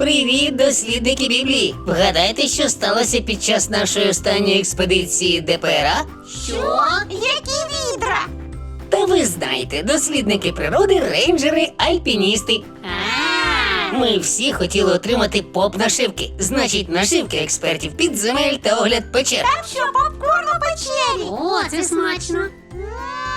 Привіт, дослідники Біблії! Вгадайте, що сталося під час нашої останньої експедиції ДПРА? Що? Які відра? Та ви знаєте, дослідники природи, рейнджери, альпіністи. Ми всі хотіли отримати поп нашивки. Значить, нашивки експертів підземель та огляд печер. там що, попкорн у печері? О, це смачно.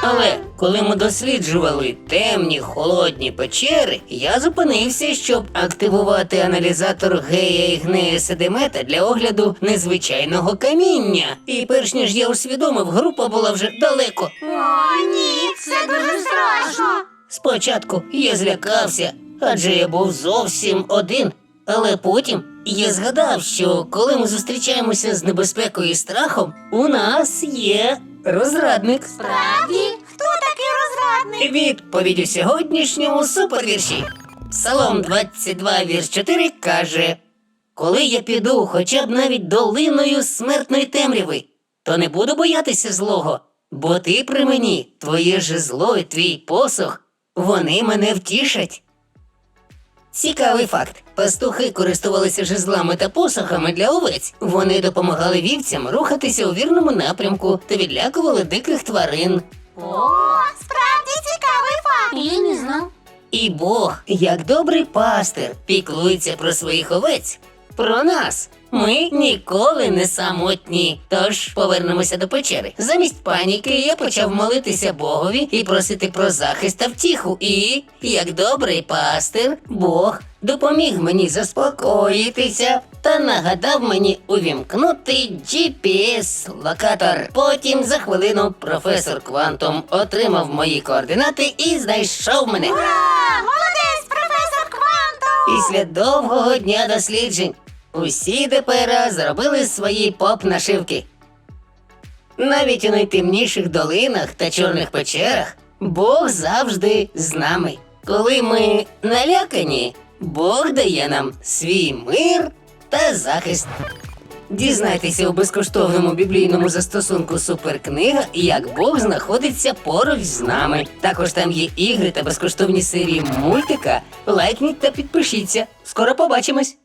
Але коли ми досліджували темні холодні печери, я зупинився, щоб активувати аналізатор гея і гнея седимета для огляду незвичайного каміння. І перш ніж я усвідомив, група була вже далеко. О, ні, це дуже страшно. Спочатку я злякався, адже я був зовсім один. Але потім я згадав, що коли ми зустрічаємося з небезпекою і страхом, у нас є розрадник. Справді? Відповідь у сьогоднішньому супервірші. Псалом 22, вірш 4 каже: Коли я піду хоча б навіть долиною смертної темряви, то не буду боятися злого, бо ти при мені, твоє жезло і твій посох, вони мене втішать. Цікавий факт: пастухи користувалися жезлами та посохами для овець. Вони допомагали вівцям рухатися у вірному напрямку та відлякували диких тварин. Я не знав. І Бог, як добрий пастир, піклується про своїх овець. Про нас. Ми ніколи не самотні. Тож повернемося до печери. Замість паніки я почав молитися Богові і просити про захист та втіху. І, як добрий пастир, Бог допоміг мені заспокоїтися та нагадав мені увімкнути GPS-локатор. Потім за хвилину професор Квантом отримав мої координати і знайшов мене. Ура! Молодець, професор Квантом! Після довгого дня досліджень усі ДПРА зробили свої поп-нашивки. Навіть у найтемніших долинах та чорних печерах Бог завжди з нами. Коли ми налякані, Бог дає нам свій мир та захист. Дізнайтеся у безкоштовному біблійному застосунку Суперкнига, як Бог знаходиться поруч з нами. Також там є ігри та безкоштовні серії мультика. Лайкніть та підпишіться. Скоро побачимось!